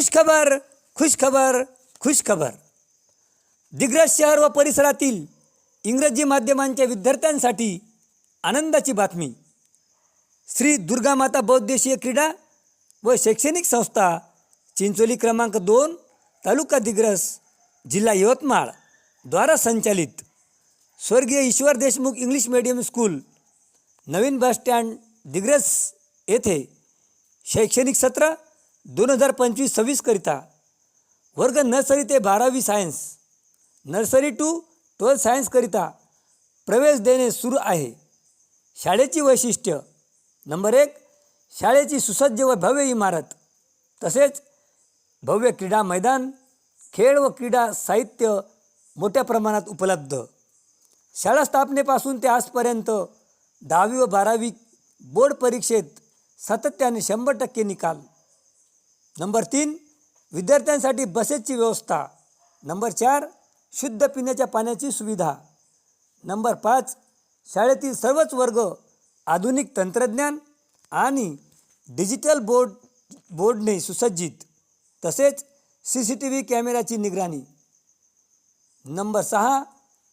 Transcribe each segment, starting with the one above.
खुशखबर खुशखबर खुशखबर. दिग्रज शहर व परिसरातील इंग्रजी माध्यमांच्या विद्यार्थ्यांसाठी आनंदाची बातमी. श्री दुर्गामाता बौद्धदेशीय क्रीडा व शैक्षणिक संस्था चिंचोली क्रमांक दोन तालुका दिग्रस जिल्हा यवतमाळ द्वारा संचालित स्वर्गीय Ishwar Deshmukh English medium school नवीन बस स्टँड दिग्रस येथे शैक्षणिक सत्र दोन हजार पंचवीस सव्वीसकरिता वर्ग नर्सरी ते बारावी सायन्स नर्सरी टू ट्वेल्थ सायन्सकरिता प्रवेश देणे सुरू आहे. शाळेची वैशिष्ट्य नंबर एक शाळेची सुसज्ज व भव्य इमारत तसेच भव्य क्रीडा मैदान खेळ व क्रीडा साहित्य मोठ्या प्रमाणात उपलब्ध. शाळा स्थापनेपासून ते आजपर्यंत दहावी व बारावी बोर्ड परीक्षेत सातत्याने शंभर टक्के निकाल. नंबर तीन विद्यार्थ्यांसाठी बसेसची व्यवस्था. नंबर चार शुद्ध पिण्याच्या पाण्याची सुविधा. नंबर पाच शाळेतील सर्वच वर्ग आधुनिक तंत्रज्ञान आणि डिजिटल बोर्ड बोर्डने सुसज्जित तसेच सी सी टी व्ही कॅमेऱ्याची निगराणी. नंबर सहा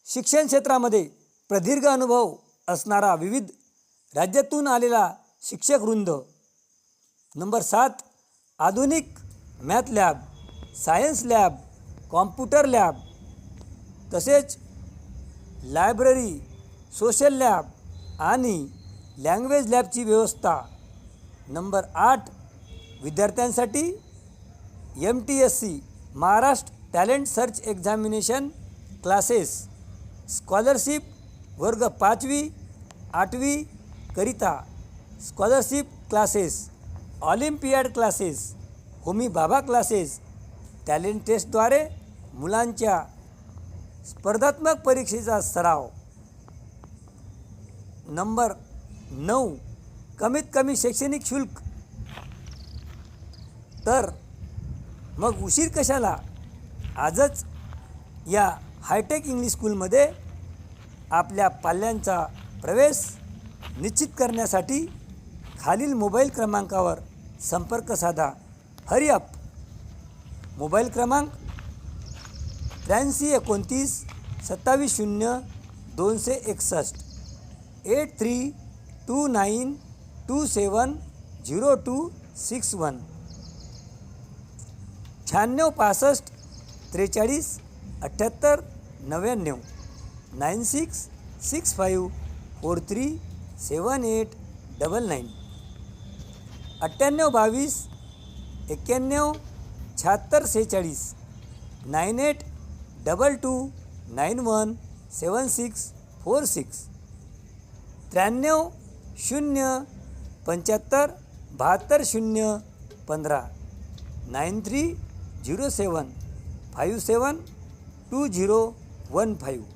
शिक्षण क्षेत्रामध्ये प्रदीर्घ अनुभव असणारा विविध राज्यातून आलेला शिक्षक वृंद. नंबर सात आधुनिक math lab science lab computer lab तसेच लायब्ररी सोशल लॅब आणि लँग्वेज लॅबची व्यवस्था. नंबर आठ विद्यार्थ्यांसाठी M T S C Maharashtra talent search examination classes scholarship वर्ग पाचवी आठवी करिता scholarship classes. Olympiad classes Homi Bhabha classes talent टेस्टद्वारे मुलांच्या स्पर्धात्मक परीक्षेचा सराव. नंबर नऊ कमीत कमी शैक्षणिक शुल्क. तर मग उशीर कशाला? आजच या हायटेक इंग्लिश स्कूलमध्ये आपल्या पाल्यांचा प्रवेश निश्चित करण्यासाठी खालील मोबाईल क्रमांकावर संपर्क साधा. Hurry up. मोबाईल क्रमांक त्र्याऐंशी एकोणतीस सत्तावीस शून्य दोनशे एकसष्ट. Eight three two nine two seven zero two six one. शहाण्णव पासष्ट त्रेचाळीस अठ्ठ्याहत्तर नव्याण्णव. Nine six six five four three seven eight double nine. अठ्ठ्याण्णव बावीस एक्क्याण्णव शहात्तर सेहेचाळीस. Nine eight double two nine one seven six four six. त्र्याण्णव शून्य पंच्याहत्तर बहात्तर शून्य पंधरा. Nine three zero seven five seven two zero one five.